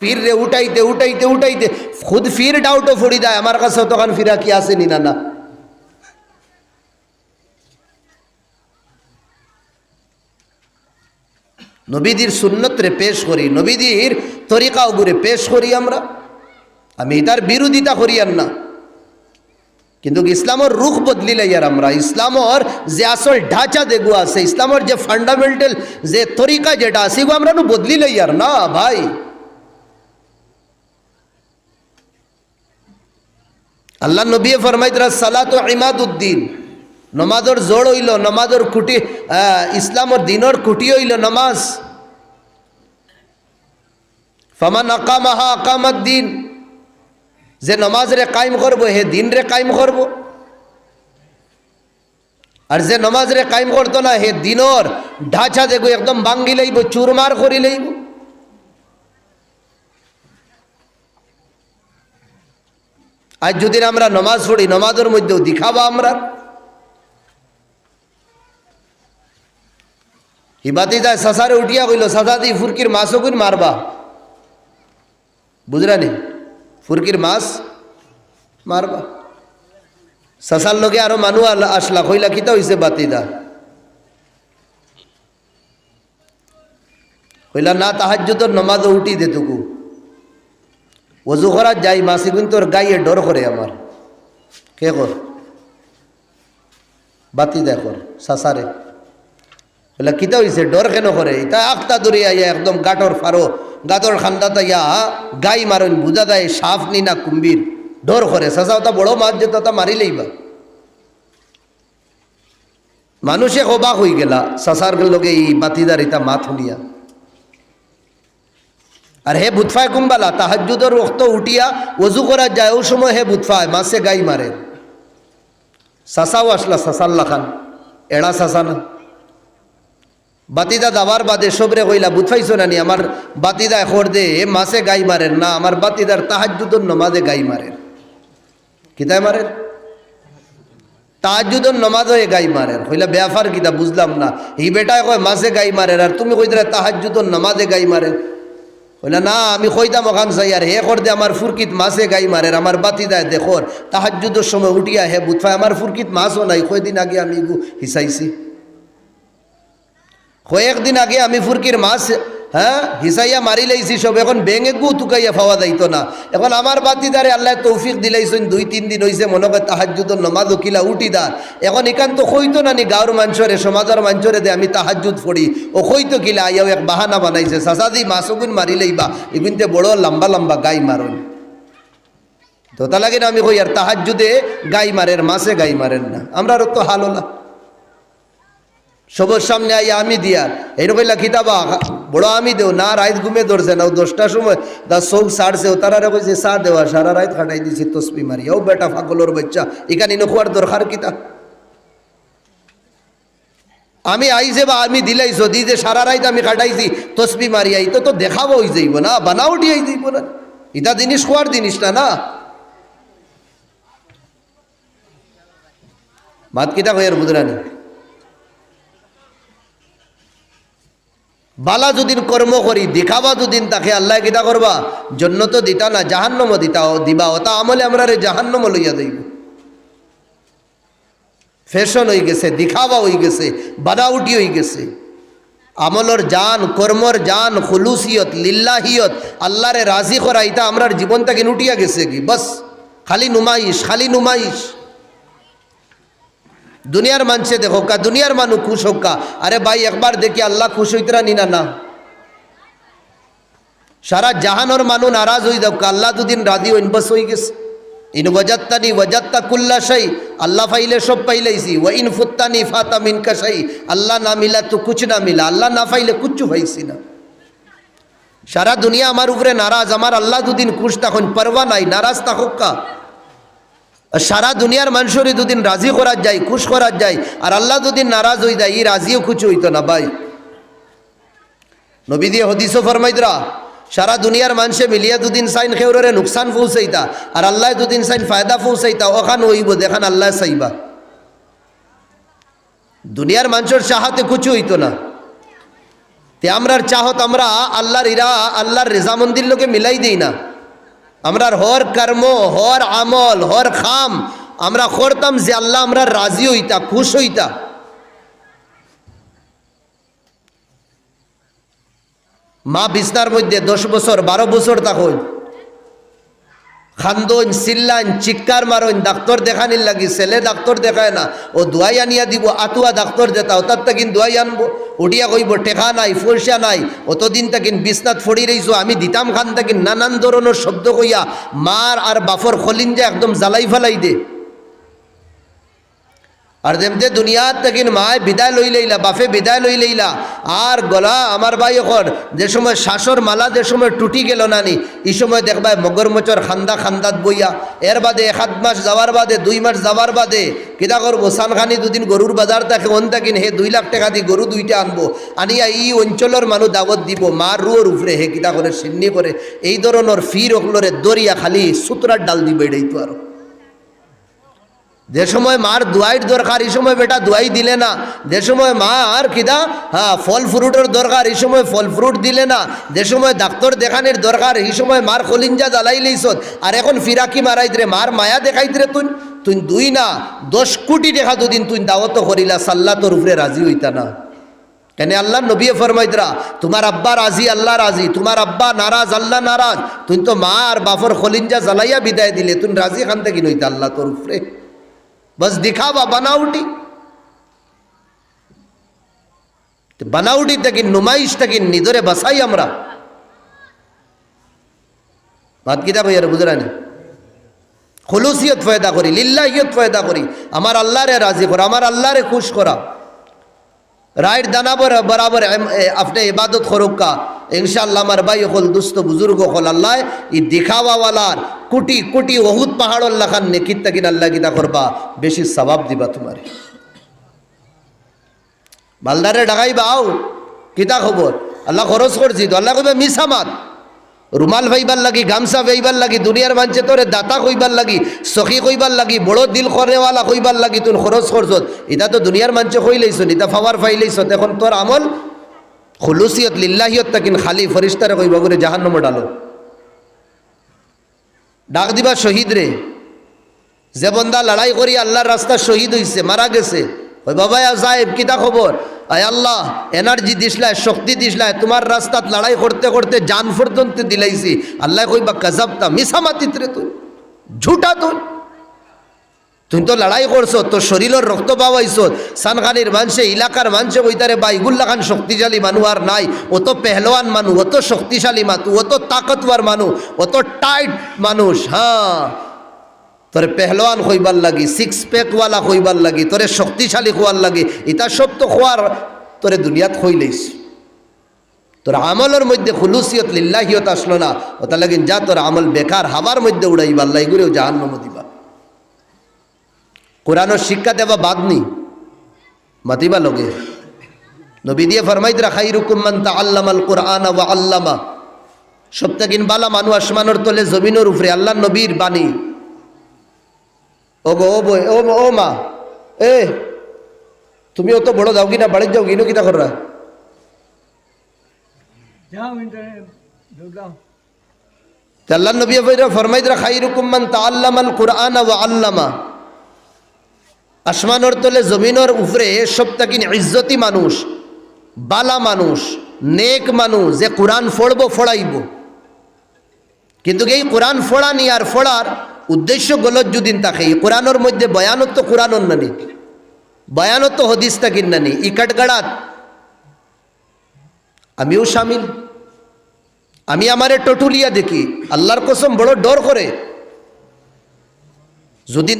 ফির রে উঠাইতে উঠাইতে উঠাইতে, খুদ ফির ডাউটও ফড়ি দেয়। আমার কাছে তখন ফিরা কি আসেনি না? না নবীদির সুন্নতরে পেশ করি, নবীদির তরিকা উগুরে পেশ করি আমরা। আমি এটার বিরোধিতা করি আর না। কিন্তু ইসলামর রুখ বদলি লাইয়ার আমরা। ইসলামর যে আসল ঢাঁচা দেখব আছে, ইসলামর যে ফান্ডামেন্টাল যে তরিকা যেটা আছে, এগুলো আমরা বদলি লাইয়ার না, ভাই। আল্লাহ নবী ফরমাইতরা সালাত ইমাদুদ্দিন। নমাজর জোর হইল, নমাজর খুঁটি ইসলামর দিনর খুঁটি হইল নমাজ। ফমান আকামাহা আকামাদ দিন যে নমাজ রে কায়েম করব, হে দিন রে কায়েম করব। আর যে নমাজ রে কায়েম করতো না, হে দিনর ঢাঁচা দেখো, একদম বাঙ্গি লইব, চুরমার করি লইব। আজ যদি আমরা নমাজ পড়ি, নমাজের মধ্যেও দেখাবা আমরা। হিবাতি যায় সাসারে উঠিয়া কইল, সাসা দি ফুরকির মাছও কইন মারবা। বুঝরানি ফুরকির মাছ মারবা। সাসার লগে আরও আল- আসলা, কইলা, কিতা হইছে বাতিদা কইলা, না, তাহাজ্জুদর নমাজ উঠি দে ওজু করার যাই মাসি কিন্তু তোর গাইয়ে ডর করে আমার। কে কর? বাতি দে কর, সাসারে। বলে, কিতা হইছে? ডর কেন করে? ইতা আখতা দূরে আইয়া একদম গাটর ফারো, গাটর খান্দাতা ইয়া গাই মারন বুঝা দেয় সাফ নি না কুম্বির ডর করে, সাসা ওটা বড় মাছ যেত তা মারি লইবা। মানুষে অবাক হয়ে গেলা, সাসার লগে এই বাতিদার ইতা মাত শুনিয়া। আর হে বুৎফায় কুম্বালা তাহাজুদর রক্ত উঠিয়া ওজু করা যায় ও সময় হে বুৎফায় মাসে গাই মারে। সাসাও আসলা, সাসাল্লা খান। এড়া সাসা না। বাতিদা দাবার বাদে সবরে কইলা বুথফাইছো নানি আমার বাতিদা এখর দে মাসে গাই মারেন না, আমার বাতিদার তাহাজুদর নমাজে গাই মারেন। কিতায় মারেন? তাহাজুদর নমাজও এ গাই মারেন। কইলা, বেয়াফার কিতা বুঝলাম না। হি বেটায় কয় মাসে গাই মারেন, আর তুমি কইতরা তাহাজুদর নমাজে গাই মারেন। কইলা না, আমি কইতাম ওখান চাই আর হে করতে আমার ফুরকিত মাছে গাই মারের আমার বাতি দেয় দেখর তাহাজুদের সময় উঠিয়া হে বুথফায় আমার ফুরকিত মাছও নাই, কয়দিন আগে আমি হিসাইছি। কয়েকদিন আগে আমি ফুরকির মাছ হ্যাঁ? হিসাইয়া মারি লাইছি সব। এখন বেঙে গু তুকাইয়া পাওয়া যাইতো না। এখন আমার বাতিদারে আল্লাহ তৌফিক দিলাইছেন, দুই, তিন দিন হয়েছে মনে করে তাহাজুদ নমাজ কিলা উঠি দা। এখন এখান তো কইতো না নি গাঁর মাঞ্চরে সমাজের মাঞ্চরে দে আমি তাহাজুদ ফড়ি ও কইতো কিলা, আইয়াও এক বাহানা বানাইছে। সাসাদি মাছগুন মারি লইবা। এগুনতে বড় লম্বা লম্বা গাই মারন। তো তা লাগে না আমি কই, আর তাহাজুদে গাই মারের মাসে গাই মারেন না। আমরা তো হালো না সবর সামনে আইয়া আমি দিয়ার। এইরকম কইলা খিতাবা বড় আমি দেও, না রাত ঘুমে ধরছে না। ও দশটার সময় দা চোখ সারছে, ও তারা কইছে, চা দেওয়া সারা রাত খাটাই দিছি তসবি মারি। ও বেটা ফাগলর বাচ্চা, এখানে নোখোয়ার দরকার কিতা আমি আইছে বা আমি দিলাইছো দি যে সারা রাত আমি কাটাইছি তসবি মারি আই তো তো দেখাবো হয়ে যাইব না বানাওটি হয়ে যাইব না। ইটা জিনিস খোয়ার জিনিস না না? ভাত কিতা কই আর বুঝরানি বালা যদিন কর্ম করি, দেখাবা যদিন তাকে আল্লাহ কিতা করবা, জন্য তো দিতা না জাহান্নম দিতা দিবা ওটা আমলে আমরা রে জাহান্নম লইয়া যাইব। ফ্যাশন হয়ে গেছে, দেখাবা হয়ে গেছে বানাউটি হয়ে গেছে। আমলর জান, কর্মর জান, খুলুসিয়ত, লিল্লাহিয়ত, আল্লাহরে রাজি করা এটা আমরার জীবনটাকে উঠিয়া গেছে কি? বস, খালি নুমাইশ খালি নুমাইশ। দুনিয়ার মানছে দেখো কা, দুনিয়ার মানুষ খুশ হোক কা। আরে ভাই, একবার দেখি আল্লাহ খুশ হইতরা নিনা না সারা জাহানোর মানু নারাজ হই দাও আল্লাহ দুদিন রাজি হইন, বস হয়ে গেছে। ইন ওয়াজাত্তানি ওয়াজাত্তা কুল্লা শাই, আল্লাহ ফাইলে সব পাইলাইছি ওয়া ইন ফুত্তানি ফাতা মিন কাশাই আল্লাহ না মিলা তো কুছ না মিলা, আল্লাহ না ফাইলে কুচ্ছু পাইছি না। সারা দুনিয়া আমার উপরে নারাজ, আমার আল্লাহ দুদিন খুশ, তখন পরবা নাই, নারাজ থাকুক কা। আর সারা দুনিয়ার মানুষেরই দুদিন রাজি করার যায়, খুশ করার যায়, আর আল্লাহ দুদিন নারাজ হয়ে যায় ই রাজিও খুশি হইতো না ভাই। নবী দিয়ে হদিসও ফরমাইদরা সারা দুনিয়ার মানুষে মিলিয়া দুদিন সাইন খেউরে নুকসান পৌঁছাইতা, আর আল্লাহ দুদিন সাইন ফায়দা পৌঁছাইতা, ওখান হইব, দেখান আল্লাহ চাইবা দুনিয়ার মানুষের সাহাতে কুচু হইতো না। তে আমরার চাহত আমরা আল্লাহর ইরা, আল্লাহর রেজামন্দির লোকে মিলাই দিই না। আমরার হর কর্ম, হর আমল, হর খাম, আমরা করতাম যে আল্লাহ আমরা রাজি হইতা, খুশ হইতা। মা বিস্তার মধ্যে দশ বছর, বারো বছর তখন খান্দন চিল্লান চিৎকার মারন ডাক্তার দেখানির লাগি, ছেলে ডাক্তার দেখায় না। ও দোয়াই আনিয়া দিব, আতুয়া দেতা দেতাও তার তাকিন দোয়াই আনব। উঠিয়া কইব টেকা নাই, ফুলসা নাই। অতদিন তাকিন বিছনাথ ফড়ি রইছো, আমি দিতাম খান তাকিন, নানান ধরনের শব্দ কইয়া মার আর বাফর খলিন যে একদম জ্বালাই ফেলাই দে। আর যেমতে দুনিয়াত তাকিন মায় বিদায় লই লইলা বাফে বিদায় লই লইলা, আর গলা আমার ভাই এখন, যে সময় শাসর মালা যে সময় টুটি গেল নানি, এই সময় দেখবা মগর মচর খান্দা খান্দাত বইয়া, এর বাদে এক আধ মাস যাওয়ার বাদে, দুই মাস যাওয়ার বাদে কিতা করব, সানখানি দুদিন গরুর বাজার থাকে, অন থাকিন হে দুই লাখ টাকা দি গরু দুইটা আনব, আনিয়া এই অঞ্চলের মানুষ দাওয়াত দিব মার রুয়োর উপরে হে কিতা করে সিন্নি করে এই ধরনের ফির ওগুলোরে দরিয়া খালি সুতরার ডাল দিবে এটাই তো আরও যে সময় মার দোয়াইর দরকার, এই সময় বেটা দোয়াই দিলে না। যে সময় মার কিদা হ্যাঁ ফল ফ্রুটের দরকার, এই সময় ফল ফ্রুট দিলে না। যে সময় ডাক্তার দেখানের দরকার, এই সময় মার খলিঞ্জা জ্বালাই লইছত আর এখন ফিরাকি মারাইত রে, মার মায়া দেখাইত রে তুই। তুই দুই না, দশ কোটি টাকা দুদিন তুই দাওয়াত করিলা, সাল্লা তোর উপরে রাজি হইতা না। কেন আল্লাহ নবী ফরমাইতরা তোমার আব্বা রাজি, আল্লাহ রাজি। তোমার আব্বা নারাজ, আল্লাহ নারাজ। তুই তো মা আর বাফর খলিঞ্জা জ্বালাইয়া বিদায় দিলে, তুই রাজি খান থেকে নইতা আল্লাহ তোর উপরে। बस दिखावा बनावटी बनावटी तक नुमाइश तक निदरे बसाई আমরা বাদ কিতা ভাইয়ার বুঝরানি খুলুসিয়ত ফয়দা করি লিল্লাহিয়ত ফয়দা করি আমার আল্লাহরে রাজি করা আমার আল্লাহরে খুশ করা রাইট দানা বরাবর আপনি ইবাদত করুকা ইনশাল্লাহ আমার ভাই হল দুস্ত বুজুর্গ হল আল্লাহ। ই দেখাওয়াওয়ালার কোটি কোটি পাহাড় আল্লাহ খান নেকি তাকিন আল্লাহ কিতা করবা। বেশি স্বভাব দিবা তোমার। মালদারে ডাকাই আও। কিতা খবর? আল্লাহ খরচ করছি তো। আল্লাহ কবে মিসামাত রুমাল ভাইবার লাগি, গামছা ভাইবার লাগি, দুনিয়ার মানছে তোরে দাতা কইবার লাগি, সখী কইবার লাগি, বড় দিল করেওয়ালা কইবার লাগি তুই খরচ করছ এটা তো দুনিয়ার মানছে কই লইছ এটা ফাওয়ার ফাই লইছ এখন তোর আমল খুলুসিয়ত লিল্লাহিয়ত তাকিন খালি, ফরিস্তারে কইবা করে জাহান্নমে ডালো। ডাক দিবা শহীদ রে। যে বন্দা লড়াই করি, আল্লাহর রাস্তা শহীদ হইছে, মারা গেছে। ওই বাবা সাহেব, কিতা খবর? আয় আল্লাহ এনার্জি দিসলায় শক্তি দিসলায় তোমার রাস্তাত লড়াই করতে করতে জান পর্যন্ত দিলাইছি। আল্লাহ কইবা কাজাবতা মিসামাতিত রে তুই, ঝুটা তুই। তুই তো লড়াই করছ তো শরীরের রক্ত পাওয়াইছ সানখানির মানুষে এলাকার মানুষে কইতারে বা ইগুল্লাখান শক্তিশালী মানুষ আর নাই। অত পেহলওয়ান মানুষ অত শক্তিশালী মানুষ অত তাকতওয়ার মানুষ অত টাইট মানুষ হ্যাঁ। তোরে পেহলওয়ান হইবার লাগি সিক্স প্যাকওয়ালা হইবার লাগি, তোরে শক্তিশালী হওয়ার লাগি ইটা সব তো হওয়ার তোরে দুনিয়াত হইলেইস। তোর আমলের মধ্যে খুলুসিয়ত লিল্লাহিয়ত আসলো না ওটা লাগিন যা তোর আমল বেকার হাবার মধ্যে উড়াইবার লাইগুড়েও জাহান্নম দিবা। কোরআনের শিক্ষা দেওয়া বাদ নি, মাতিবা লগে। নবী দিয়ে ফরমাইত রাখাই রুকুমান তা আল্লামাল কোরআন ওয়া আল্লামা। সপ্তাহিন বালা মানু আসমানোর তলে জমিনের উপরে আল্লাহ নবীর বাণী। ও গো ও বই ও ও মা। এ তুমি অত বড় যাও কি না বাড়ির যাও কিনো কিতা কররা? আল্লাহ নবী ফরমাইত রাখাই রুকুমান তা আল্লামাল কোরআন ওয়া আল্লামা। আসমানোর তলে জমিনের উপরে সপ্তাহিন ইজ্জতি মানুষ বালা মানুষ নেক মানুষ যে কোরআন ফড়ব ফড়াইব। কিন্তু এই কোরআন ফড়ানি আর ফড়ার উদ্দেশ্য গলত যুদিন তাকে কোরআনের মধ্যে বয়ানত তো নানি, বয়ানত তো হদিস তাকিন নানি, ই কাটগাড়াত আমিও সামিল, আমি আমারে টটুলিয়া দেখি, আল্লাহর কসম বড় ডর করে। যদি